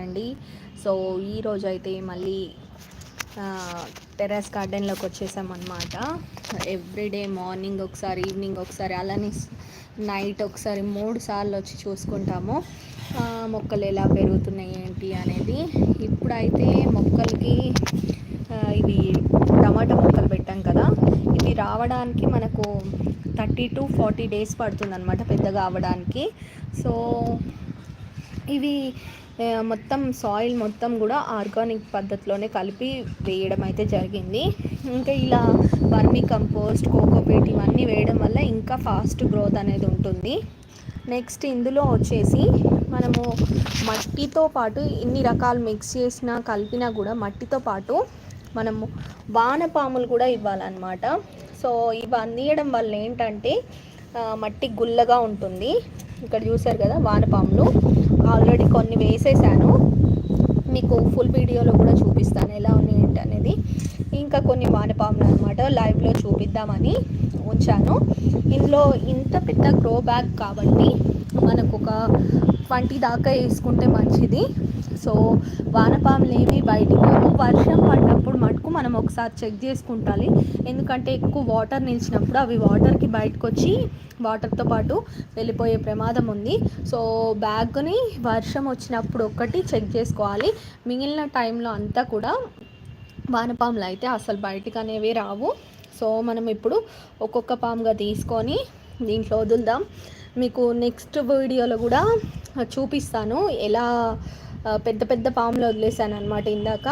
అండి. సో ఈరోజు అయితే మళ్ళీ టెర్రస్ గార్డెన్లోకి వచ్చేసామన్నమాట. ఎవ్రీడే మార్నింగ్ ఒకసారి ఈవినింగ్ ఒకసారి అలానే నైట్ ఒకసారి మూడు సార్లు వచ్చి చూసుకుంటాము. మొక్కలు ఎలా పెరుగుతున్నాయి ఏంటి అనేది. ఇప్పుడైతే మొక్కలకి ఇవి టమాటా మొక్కలు పెట్టాం కదా. ఇవి రావడానికి మనకు థర్టీ టు ఫార్టీ డేస్ పడుతుందన్నమాట పెద్దగా అవ్వడానికి. సో ఇవి మొత్తం సాయిల్ మొత్తం కూడా ఆర్గానిక్ పద్ధతిలోనే కలిపి వేయడం అయితే జరిగింది. ఇంకా ఇలా వర్మీ కంపోస్ట్ కోకోపేట్ ఇవన్నీ వేయడం వల్ల ఇంకా ఫాస్ట్ గ్రోత్ అనేది ఉంటుంది. నెక్స్ట్ ఇందులో వచ్చేసి మనము మట్టితో పాటు ఇన్ని రకాలు మిక్స్ చేసినా కలిపినా కూడా మట్టితో పాటు మనము వానపాములు కూడా ఇవ్వాలన్నమాట. సో ఇవి అందియడం వల్ల ఏంటంటే మట్టి గుల్లగా ఉంటుంది. ఇక్కడ చూసారు కదా వానపాములు. ఆల్రెడీ కొన్ని వేసేసాను. మీకు ఫుల్ వీడియోలో కూడా చూపిస్తాను ఎలా ఉన్నాయి ఏంటి అనేది. ఇంకా కొన్ని వానపాములు అనమాట లైవ్లో చూపిద్దామని ఉంచాను. ఇందులో ఇంత పెద్ద గ్రో బ్యాగ్ కాబట్టి మనకు ఒక ట్వంటీ దాకా వేసుకుంటే మంచిది. సో వానపాములు ఏవి బయటికి వర్షం పడినప్పుడు మటుకు మనం ఒకసారి చెక్ చేసుకుంటాలి. ఎందుకంటే ఎక్కువ వాటర్ నిలిచినప్పుడు అవి వాటర్కి బయటకు వచ్చి వాటర్తో పాటు వెళ్ళిపోయే ప్రమాదం ఉంది. సో బ్యాగ్ని వర్షం వచ్చినప్పుడు ఒక్కటి చెక్ చేసుకోవాలి. మిగిలిన టైంలో అంతా కూడా వానపాములు అయితే అసలు బయటకు అనేవి రావు. సో మనం ఇప్పుడు ఒక్కొక్క పాముగా తీసుకొని దీంట్లో వదులుదాం. మీకు నెక్స్ట్ వీడియోలో కూడా చూపిస్తాను ఎలా పెద్ద పెద్ద పాములు వదిలేసాను అనమాట ఇందాక.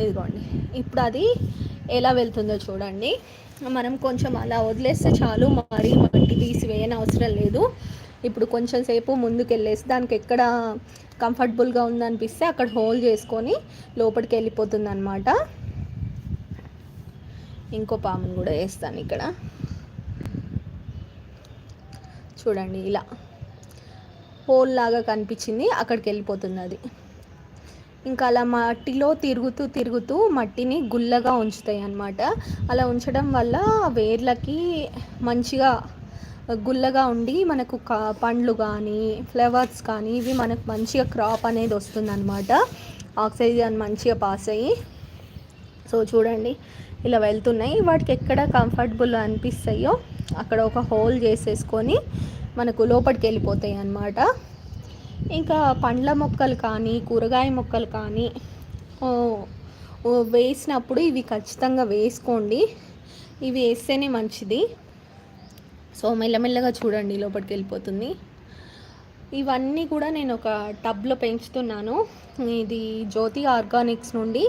ఇదిగోండి ఇప్పుడు అది ఎలా వెళ్తుందో చూడండి. మనం కొంచెం అలా వదిలేస్తే చాలు మరీ మట్టి తీసి వేయని అవసరం లేదు. ఇప్పుడు కొంచెం సేపు ముందుకు వెళ్ళేసి దానికి ఎక్కడ కంఫర్టబుల్గా ఉందనిపిస్తే అక్కడ హోల్ చేసుకొని లోపలికి వెళ్ళిపోతుంది అనమాట ఇంకో పామును కూడా వేస్తాను ఇక్కడ. చూడండి ఇలా. హోల్ లాగా కనిపించింది అక్కడికి వెళ్ళిపోతుంది అది. ఇంకా అలా మట్టిలో తిరుగుతూ తిరుగుతూ మట్టిని గుల్లగా ఉంచుతాయి అన్నమాట. అలా ఉంచడం వల్ల వేర్లకి మంచిగా గుల్లగా ఉండి మనకు కా పండ్లు కానీ ఫ్లవర్స్ కానీ ఇవి మనకు మంచిగా క్రాప్ అనేది వస్తుంది అనమాట ఆక్సిజన్ మంచిగా పాస్ అయ్యి. సో చూడండి ఇలా వెళ్తున్నాయి. వాటికి ఎక్కడ కంఫర్టబుల్ అనిపిస్తాయో అక్కడ ఒక హోల్ చేసేసుకొని మనకు లోపలికి వెళ్ళిపోతాయి అన్నమాట. ఇంకా పండ్ల మొక్కలు కానీ కూరగాయ మొక్కలు కానీ వేసినప్పుడు ఇవి ఖచ్చితంగా వేసుకోండి. ఇవి వేస్తేనే మంచిది. సో మెల్లమెల్లగా చూడండి లోపలికి వెళ్ళిపోతుంది. ఇవన్నీ కూడా నేను ఒక టబ్లో పెంచుతున్నాను. ఇది జ్యోతి ఆర్గానిక్స్ నుండి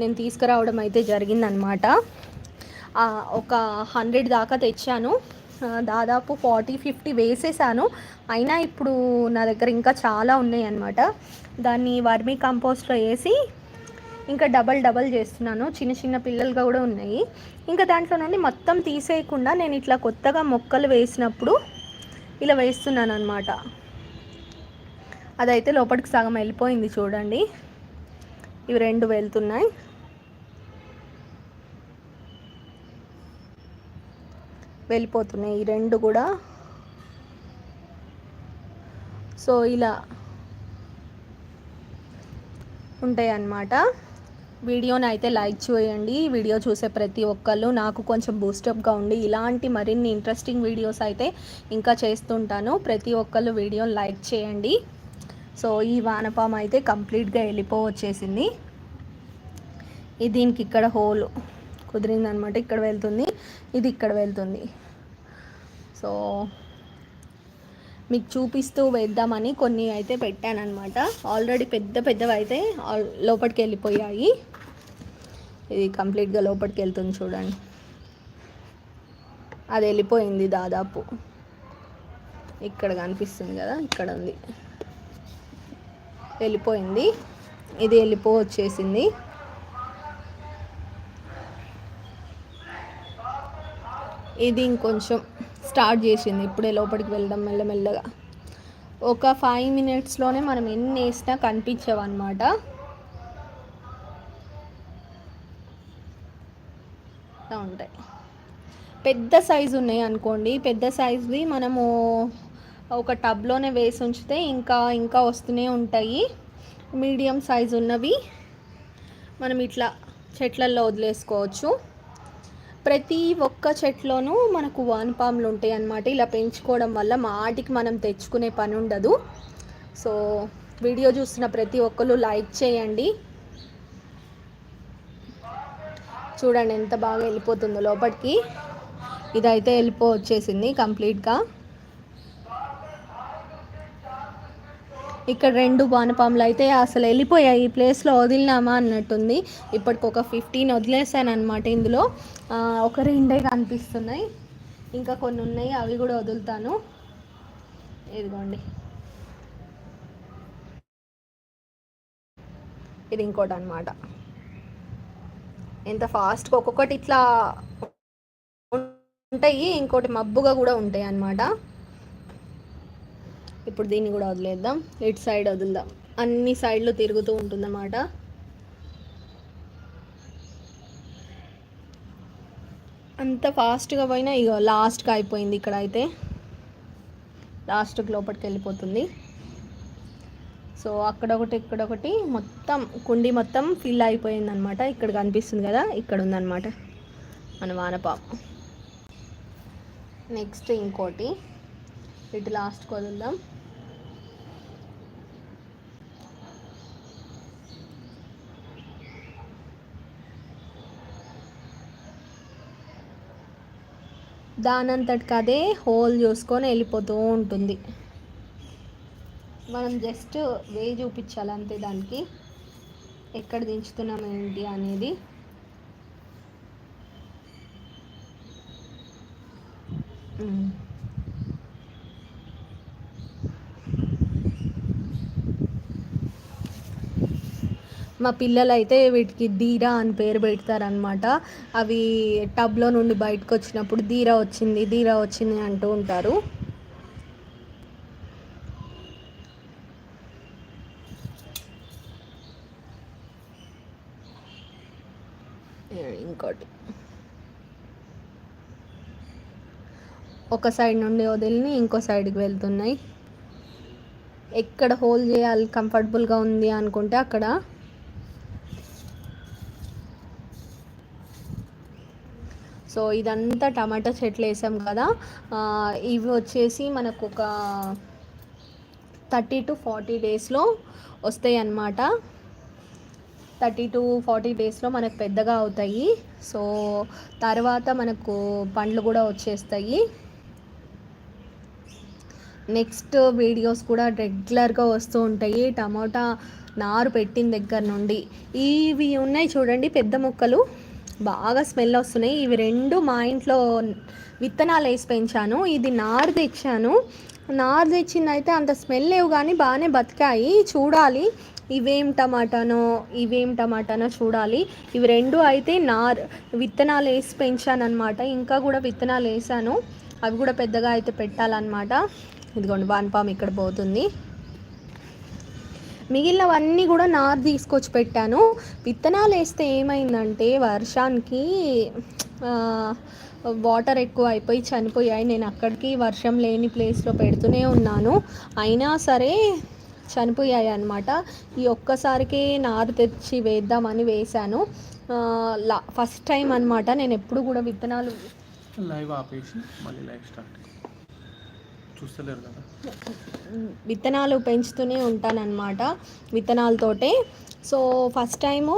నేను తీసుకురావడం అయితే జరిగిందనమాట ఒక హండ్రెడ్ దాకా తెచ్చాను. దాదాపు ఫార్టీ ఫిఫ్టీ వేసేసాను. అయినా ఇప్పుడు నా దగ్గర ఇంకా చాలా ఉన్నాయి అన్నమాట దాన్ని వర్మీ కంపోస్ట్లో వేసి ఇంకా డబల్ డబల్ చేస్తున్నాను. చిన్న చిన్న పిల్లలుగా కూడా ఉన్నాయి. ఇంకా దాంట్లో నుండి మొత్తం తీసేయకుండా నేను ఇట్లా కొత్తగా మొక్కలు వేసినప్పుడు ఇలా వేస్తున్నాను అనమాట అదైతే లోపలికి సగం వెళ్ళిపోయింది చూడండి. ఇవి రెండు వెళ్తున్నాయి. వెళ్ళిపోతున్నాయి. ఈ రెండు కూడా. సో ఇలా ఉంటాయి అన్నమాట వీడియోని అయితే లైక్ చేయండి. వీడియో చూసే ప్రతి ఒక్కళ్ళు నాకు కొంచెం బూస్టప్గా ఉండి ఇలాంటి మరిన్ని ఇంట్రెస్టింగ్ వీడియోస్ అయితే ఇంకా చేస్తుంటాను. ప్రతి ఒక్కళ్ళు వీడియోని లైక్ చేయండి. సో ఈ వానపాము అయితే కంప్లీట్గా వెళ్ళిపోవచ్చేసింది. దీనికి ఇక్కడ హోల్. కుదిరిందనమాట ఇక్కడ వెళ్తుంది ఇది ఇక్కడ వెళ్తుంది. సో మీకు చూపిస్తూ వేద్దామని కొన్ని అయితే పెట్టానమాట ఆల్రెడీ పెద్ద పెద్దవి అయితే లోపలికి వెళ్ళిపోయాయి. ఇది కంప్లీట్గా లోపలికి వెళ్తుంది చూడండి. అది వెళ్ళిపోయింది దాదాపు. ఇక్కడ కనిపిస్తుంది కదా ఇక్కడ ఉంది. వెళ్ళిపోయింది. ఇది వెళ్ళిపో వచ్చేసింది. ఇది ఇంకొంచెం స్టార్ట్ చేసింది. ఇప్పుడే లోపలికి వెళ్ళడం మెల్లమెల్లగా. ఒక ఫైవ్ మినిట్స్లోనే మనం ఎన్ని వేసినా కనిపించవన్నమాట. ఉంటాయి. పెద్ద సైజు ఉన్నాయి అనుకోండి. పెద్ద సైజువి మనము ఒక టబ్లోనే వేసి ఉంచితే ఇంకా ఇంకా వస్తూనే ఉంటాయి. మీడియం సైజు ఉన్నవి మనం ఇట్లా చెట్లల్లో వదిలేసుకోవచ్చు. ప్రతి ఒక్క చెట్లోనూ మనకు వానపాములు ఉంటాయి అన్నమాట. ఇలా పెంచుకోవడం వల్ల మాటికి మనం తెచ్చుకునే పని ఉండదు. సో వీడియో చూస్తున్న ప్రతి ఒక్కరు లైక్ చేయండి. చూడండి ఎంత బాగా వెళ్ళిపోతుందో లోపలికి ఇదైతే వెళ్ళిపో వచ్చేసింది కంప్లీట్గా. ఇక్కడ రెండు వానపాములు అయితే అసలు వెళ్ళిపోయాయి. ఈ ప్లేస్లో వదిలినామా అన్నట్టుంది. ఇప్పటికి ఒక ఫిఫ్టీన్ వదిలేసాను అనమాట ఇందులో ఒక రెండే కనిపిస్తున్నాయి. ఇంకా కొన్ని ఉన్నాయి అవి కూడా వదులుతాను. ఇదిగోండి. ఇది ఇంకోటి అనమాట ఎంత ఫాస్ట్గా ఒక్కొక్కటి ఇట్లా ఉంటాయి ఇంకోటి మబ్బుగా కూడా ఉంటాయి అన్నమాట ఇప్పుడు దీన్ని కూడా వదిలేద్దాం. ఇటు సైడ్ వదులుదాం. అన్ని సైడ్లు తిరుగుతూ ఉంటుందన్నమాట. అంత ఫాస్ట్గా పోయినా ఇక లాస్ట్గా అయిపోయింది ఇక్కడ అయితే లాస్ట్కి లోపలికి వెళ్ళిపోతుంది. సో అక్కడ ఒకటి ఇక్కడ ఒకటి మొత్తం కుండి మొత్తం ఫిల్ అయిపోయింది అనమాట ఇక్కడ కనిపిస్తుంది కదా ఇక్కడ ఉందన్నమాట. మన వానపాము. నెక్స్ట్ ఇంకోటి. ఇటు లాస్ట్కి వదులుదాం. దానంతటికి అదే హోల్ చూసుకొని వెళ్ళిపోతూ ఉంటుంది. మనం జస్ట్ వే చూపించాలి అంతే దానికి. ఎక్కడ దించుతున్నాం ఏంటి అనేది. మా పిల్లలు అయితే వీటికి దీరా అని పేరు పెడతారనమాట అవి టబ్లో నుండి బయటకు వచ్చినప్పుడు దీరా వచ్చింది దీరా వచ్చింది అంటూ ఉంటారు. ఇంకోటి. ఒక సైడ్ నుండి వదిలిని ఇంకో సైడ్కి వెళ్తున్నాయి. ఎక్కడ హోల్ చేయాలి కంఫర్టబుల్గా ఉంది అనుకుంటే అక్కడ సో ఇదంతా టమాటా చెట్లు వేసాం కదా. ఇవి వచ్చేసి మనకు ఒక థర్టీ టు ఫార్టీ డేస్లో వస్తాయి అన్నమాట. థర్టీ టు ఫార్టీ డేస్లో మనకు పెద్దగా అవుతాయి. సో తర్వాత మనకు పండ్లు కూడా వచ్చేస్తాయి. నెక్స్ట్ వీడియోస్ కూడా రెగ్యులర్గా వస్తూ ఉంటాయి. టమాటా నారు పెట్టిన దగ్గర నుండి. ఇవి ఉన్నాయి చూడండి పెద్ద ముక్కలు. బాగా స్మెల్ వస్తున్నాయి. ఇవి రెండు మా ఇంట్లో విత్తనాలు వేసి పెంచాను. ఇది నారు తెచ్చాను. నారు తెచ్చింది అయితే అంత స్మెల్ లేవు కానీ బాగానే బతికాయి. చూడాలి ఇవేం టమాటానో ఇవేం టమాటానో చూడాలి. ఇవి రెండు అయితే నార్ విత్తనాలు వేసి పెంచాను ఇంకా కూడా విత్తనాలు వేసాను. అవి కూడా పెద్దగా అయితే పెట్టాలన్నమాట. ఇదిగోండి వాన్పామ్ ఇక్కడ పోతుంది. మిగిలినవన్నీ కూడా నారు తీసుకొచ్చి పెట్టాను. విత్తనాలు వేస్తే ఏమైందంటే వర్షానికి వాటర్ ఎక్కువ అయిపోయి చనిపోయాయి. నేను అక్కడికి వర్షం లేని ప్లేస్లో పెడుతూనే ఉన్నాను. అయినా సరే చనిపోయాయి అనమాట ఈ ఒక్కసారికే నారు తెచ్చి వేద్దామని వేశాను. లా ఫస్ట్ టైం అనమాట నేను ఎప్పుడు కూడా విత్తనాలు లైవ్ ఆపేసి మళ్ళీ లైవ్ స్టార్ట్. చూస్తలేరు కదా. విత్తనాలు పెంచుతూనే ఉంటానన్నమాట విత్తనాలతోటే. సో ఫస్ట్ టైము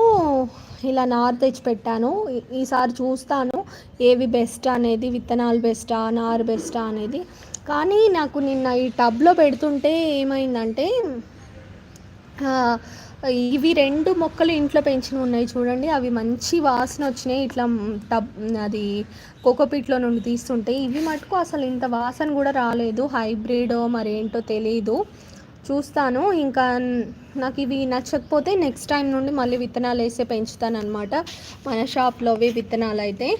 ఇలా నారు తెచ్చి పెట్టాను ఈసారి చూస్తాను ఏవి బెస్ట్ అనేది విత్తనాలు బెస్టా నారు బెస్టా అనేది. కానీ నాకు నిన్న ఈ టబ్లో పెడుతుంటే ఏమైందంటే ఇవి రెండు మొక్కలు ఇంట్లో పెంచిన ఉన్నాయి చూడండి. అవి మంచి వాసన వచ్చినాయి. ఇట్లా టబ్ అది కోకోపీట్లో నుండి తీస్తుంటే ఇవి మటుకు అసలు ఇంత వాసన కూడా రాలేదు. హైబ్రిడ్ మరేంటో తెలియదు చూస్తాను. ఇంకా నాకు ఇవి నచ్చకపోతే నెక్స్ట్ టైం నుండి మళ్ళీ విత్తనాలు వేసే పెంచుతాను మన షాప్లోవి విత్తనాలు అయితే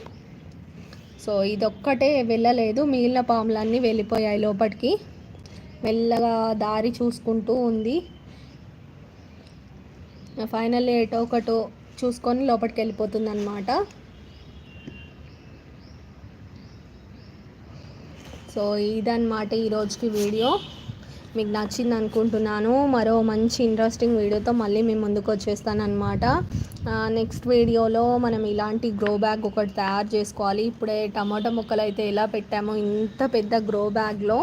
సో ఇదొక్కటే వెళ్ళలేదు. మిగిలిన పాములన్నీ వెళ్ళిపోయాయి లోపలికి మెల్లగా దారి చూసుకుంటూ ఉంది. ఫైనల్ ఎటో ఒకటో చూసుకొని లోపలికి వెళ్ళిపోతుంది అనమాట సో ఇదన్నమాట ఈరోజుకి వీడియో. మీకు నచ్చింది అనుకుంటున్నాను. మరో మంచి ఇంట్రెస్టింగ్ వీడియోతో మళ్ళీ మేము ముందుకు వచ్చేస్తానమాట నెక్స్ట్ వీడియోలో మనం ఇలాంటి గ్రో బ్యాగ్ ఒకటి తయారు చేసుకోవాలి. ఇప్పుడే టమాటో మొక్కలు అయితే ఎలా పెట్టామో ఇంత పెద్ద గ్రో బ్యాగ్లో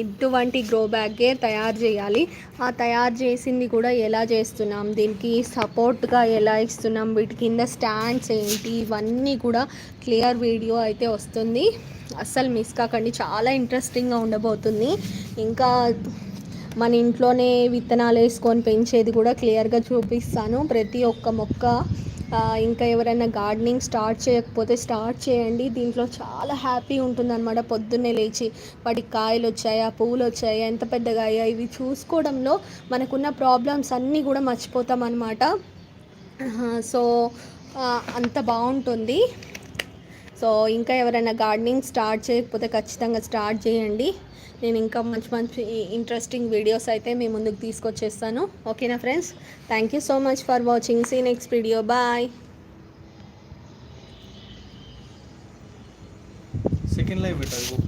ఇటువంటి గ్రో బ్యాగే తయారు చేయాలి. ఆ తయారు చేసింది కూడా ఎలా చేస్తున్నాం? దీనికి సపోర్ట్గా ఎలా ఇస్తున్నాం? వీటి కింద స్టాండ్స్ ఏంటి? ఇవన్నీ కూడా క్లియర్ వీడియో అయితే వస్తుంది. అస్సలు మిస్ కాకండి. చాలా ఇంట్రెస్టింగ్గా ఉండబోతుంది. ఇంకా మన ఇంట్లోనే విత్తనాలు వేసుకొని పెంచేది కూడా క్లియర్గా చూపిస్తాను. ప్రతి ఒక్క మొక్క ఇంకా ఎవరైనా గార్డెనింగ్ స్టార్ట్ చేయకపోతే స్టార్ట్ చేయండి. దీంట్లో చాలా హ్యాపీ ఉంటుందన్నమాట. పొద్దున్నే లేచి వాటికి కాయలు వచ్చాయా పువ్వులు వచ్చాయా ఎంత పెద్దగా అయ్యా ఇవి చూసుకోవడంలో మనకున్న ప్రాబ్లమ్స్ అన్నీ కూడా మర్చిపోతాం అనమాట సో అంత బాగుంటుంది. సో ఇంకా ఎవరైనా గార్డెనింగ్ స్టార్ట్ చేయకపోతే ఖచ్చితంగా స్టార్ట్ చేయండి. నేను ఇంకా మంచి మంచి ఇంట్రెస్టింగ్ వీడియోస్ అయితే మీ ముందుకు తీసుకొచ్చేస్తాను. ఓకేనా friends thank you so much for watching see next video bye second life పెట్టాలి